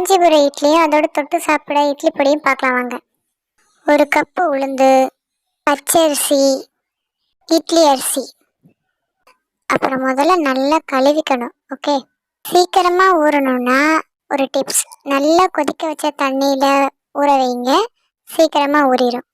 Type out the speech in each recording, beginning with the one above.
காஞ்சிபுரம் இட்லியும் அதோட தொட்டு சாப்பிட இட்லி பொடியும் பார்க்கலாம் வாங்க. ஒரு கப்பு உளுந்து பச்சரிசி இட்லி அரிசி. அப்புறம் முதல்ல நல்லா கழுவிக்கணும் ஓகே சீக்கிரமாக ஊறணும்னா ஒரு டிப்ஸ் நல்லா கொதிக்க வச்ச தண்ணியில் ஊற வைங்க சீக்கிரமாக ஊறிடும்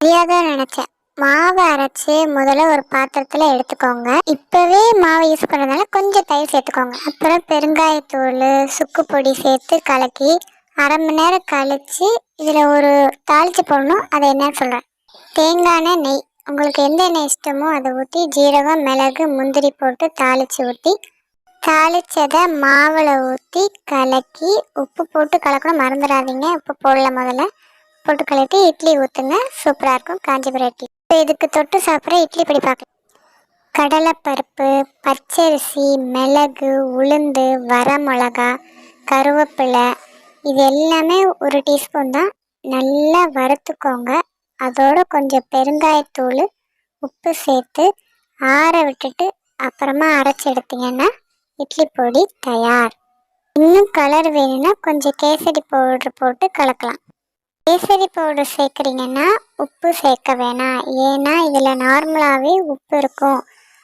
தெரியாத நினச்சேன். மாவை அரைச்சு முதல்ல ஒரு பாத்திரத்துல எடுத்துக்கோங்க. இப்பவே மாவு யூஸ் பண்ணுறதுனால கொஞ்சம் தயிர் சேர்த்துக்கோங்க. அப்புறம் பெருங்காயத்தூள் சுக்கு பொடி சேர்த்து கலக்கி அரை மணி நேரம் கழிச்சு இதில் ஒரு தாளிச்சு போடணும். அதை என்ன சொல்கிறேன் தேங்காய் நெய். உங்களுக்கு எந்த எண்ணெய் இஷ்டமோ அதை ஊற்றி ஜீரகம் மிளகு முந்திரி போட்டு தாளிச்சு ஊற்றி தாளிச்சதை மாவில் ஊற்றி கலக்கி உப்பு போட்டு கலக்கணும். மறந்துடாதீங்க. உப்பு போடல முதல்ல. போட்டு கலக்கி இட்லி ஊற்றுங்க சூப்பராக இருக்கும். காஞ்சிபுரம் இட்லி. இப்போ இதுக்கு தொட்டு சாப்பிட்ற இட்லி பொடி பார்க்கலாம். கடலைப்பருப்பு பச்சரிசி மிளகு உளுந்து வரமிளகா கருவேப்பிலை இது எல்லாமே ஒரு டீஸ்பூன் தான். நல்லா வறுத்துக்கோங்க. அதோடு கொஞ்சம் பெருங்காயத்தூள் உப்பு சேர்த்து ஆற விட்டுட்டு அப்புறமா அரைச்சி எடுத்தீங்கன்னா இட்லி பொடி தயார். இன்னும் கலர் வேணும்னா கொஞ்சம் கேசரி பவுடர் போட்டு கலக்கலாம். கேசரி பவுடர் சேர்க்குறீங்கன்னா உப்பு சேர்க்க வேணாம். ஏன்னா இதில் நார்மலாகவே உப்பு இருக்கும்.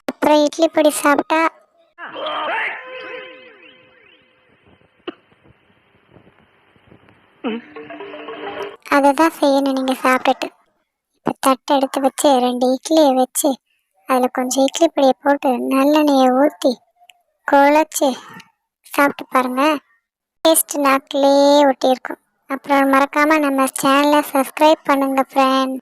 அப்புறம் இட்லி பொடி சாப்பிட்டா அதை தான் செய்யணும் நீங்கள் சாப்பிட்டுட்டு. இப்போ தட்டை எடுத்து வச்சு ரெண்டு இட்லியை வச்சு அதில் கொஞ்சம் இட்லி பொடியை போட்டு நல்லெண்ணெயை ஊற்றி குழச்சி சாப்பிட்டு பாருங்கள் டேஸ்ட் நாக்கிலே ஒட்டியிருக்கும். அப்புறம் மறக்காமல் நம்ம சேனலை சப்ஸ்கிரைப் பண்ணுங்கள் ஃப்ரெண்ட்